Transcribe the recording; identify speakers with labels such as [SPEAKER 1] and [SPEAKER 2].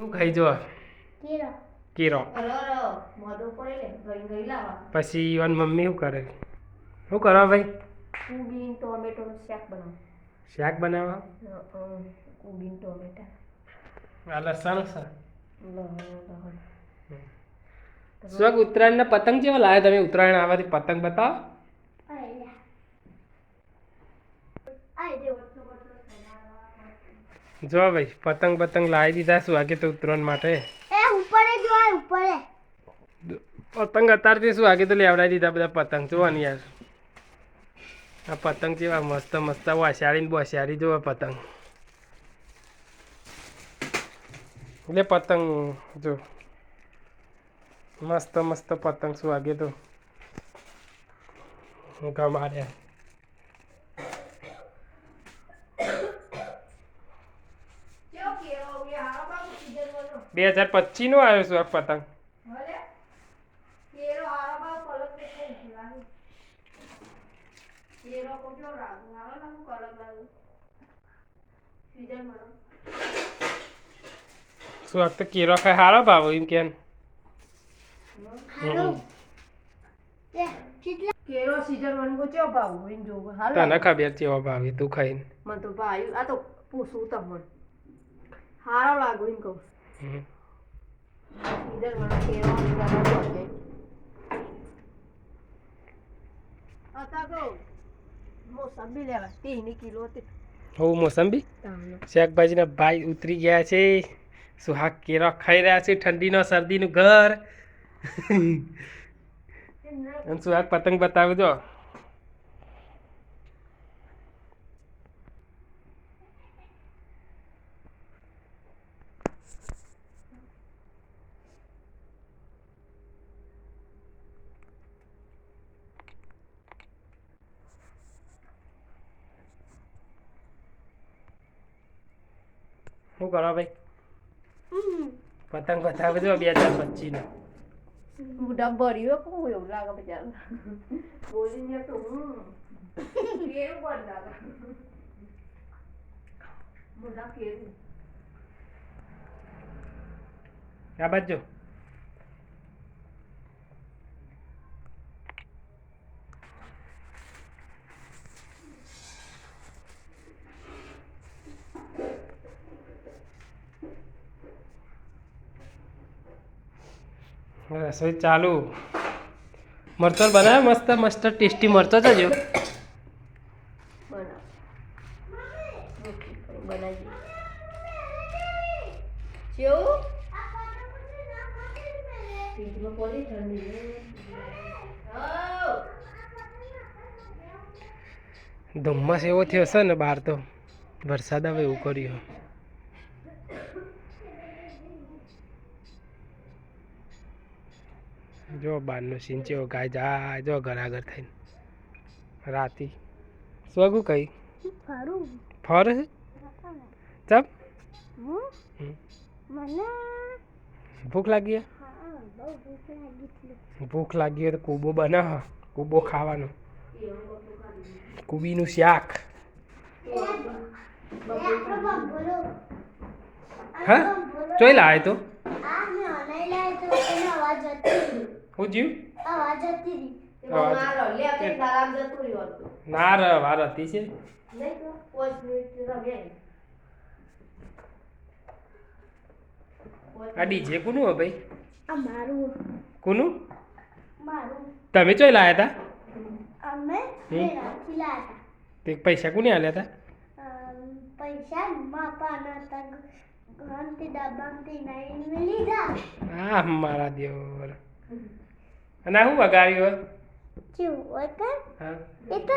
[SPEAKER 1] શું ખાઈ જો
[SPEAKER 2] કીરો
[SPEAKER 1] પછી ઈવન મમ્મી શું કરે? શું કરો ભાઈ?
[SPEAKER 2] કુબીન ટોમેટો શાક બનાવ.
[SPEAKER 1] શાક બનાવો
[SPEAKER 2] કુબીન ટોમેટા.
[SPEAKER 1] આ લસણ
[SPEAKER 2] લહણ
[SPEAKER 1] સ્વગ ઉત્તરાયણના પતંગ જેવા લાવે તમે? ઉત્તરાયણ આવવાથી પતંગ બતાવો. જો ભાઈ પતંગ પતંગ લાવી દીધા શું? આગે તો ઉત્તરાયણ માટે.
[SPEAKER 2] એ ઉપર જો આ ઉપર.
[SPEAKER 1] પતંગ અત્યારથી શું? આગે તો લેવડાવી દીધા બધા પતંગ. જોવા ને યાર. આ પતંગ જેવા મસ્ત મસ્ત વાસ્યાળી ને બસ્યાળી જોવા પતંગ. લે પતંગ જો. મસ્ત મસ્ત પતંગ શું? આગે તો. ગમાડ્યા. બે હજાર પચીસ નો આવ્યો છું આ પતંગ
[SPEAKER 2] ભલે. કેરો હારો બાબુ કલર દેખાય લાગે કેરો કોજો લાગુ હારો લાગુ કલર લાગુ સીઝન વનો
[SPEAKER 1] શું આ તો કેરો ખાય? હારો ભાવ એમ કે
[SPEAKER 2] કેરો સીઝન વન કો ચો ભાવ હોય જો હાલો.
[SPEAKER 1] તને ખબર ચેવો ભાવ એ તું ખાઈને
[SPEAKER 2] મને તો ભાઈ આ તો પૂછું તમને. હારો લાગુ એમ કહું મોસંબી
[SPEAKER 1] શાકભાજીના ભાઈ ઉતરી ગયા છે. સુહાગ કેરો ખાઈ રહ્યા છે. ઠંડીનો શરદીનું ઘર. અને સુહાગ પતંગ બતાવી શું કરો ભાઈ? પતંગ બતાવી જો બે હજાર પચીસનો
[SPEAKER 2] બુઢા ભર્યો કહું એવું લાગે બજાર બોલીને તો હું. કેવું પણ લાગે. બુઢા કેવું?
[SPEAKER 1] આ બાજુ. રસોઈ ચાલુ મરચો બનાવે મસ્ત મસ્ત ટેસ્ટી મરચો છે જો
[SPEAKER 2] બનાવ બનાવી કેવું ફ્રીજમાં પડી ઠંડી હઉ.
[SPEAKER 1] ધુમ્મસ એવો થયો છે ને બહાર તો વરસાદ આવે એવું કર્યું જો બહારનો સીન ચેવો ગાય જાય જો ઘરાઘર થઈને. રાતી. સ્વગુ કઈ? ફર. છે? ચમ. ભૂખ લાગી?
[SPEAKER 2] ભૂખ લાગી
[SPEAKER 1] તો કૂબો બના કૂબો ખાવાનો. કુબીનું શાક. હા ચોઈ લાવે તો? હું જીવ?
[SPEAKER 2] મારો લે તે તારામ જતું રહ્યું
[SPEAKER 1] ના રે વાર હતી છે
[SPEAKER 2] નહીં
[SPEAKER 1] આ ડીજે કોનું હો ભાઈ?
[SPEAKER 2] આ મારું.
[SPEAKER 1] કોનું?
[SPEAKER 2] મારું.
[SPEAKER 1] તમે ચોય લાયા હતા
[SPEAKER 2] અમે હતા
[SPEAKER 1] તે. પૈસા કોને આલ્યા હતા
[SPEAKER 2] પૈસા માપાના હતા ઘરથી નાઈને લીધા.
[SPEAKER 1] આ મારા દેવર. અને આ શું વગાડ્યું?
[SPEAKER 2] હોય
[SPEAKER 1] હા.
[SPEAKER 2] એ તો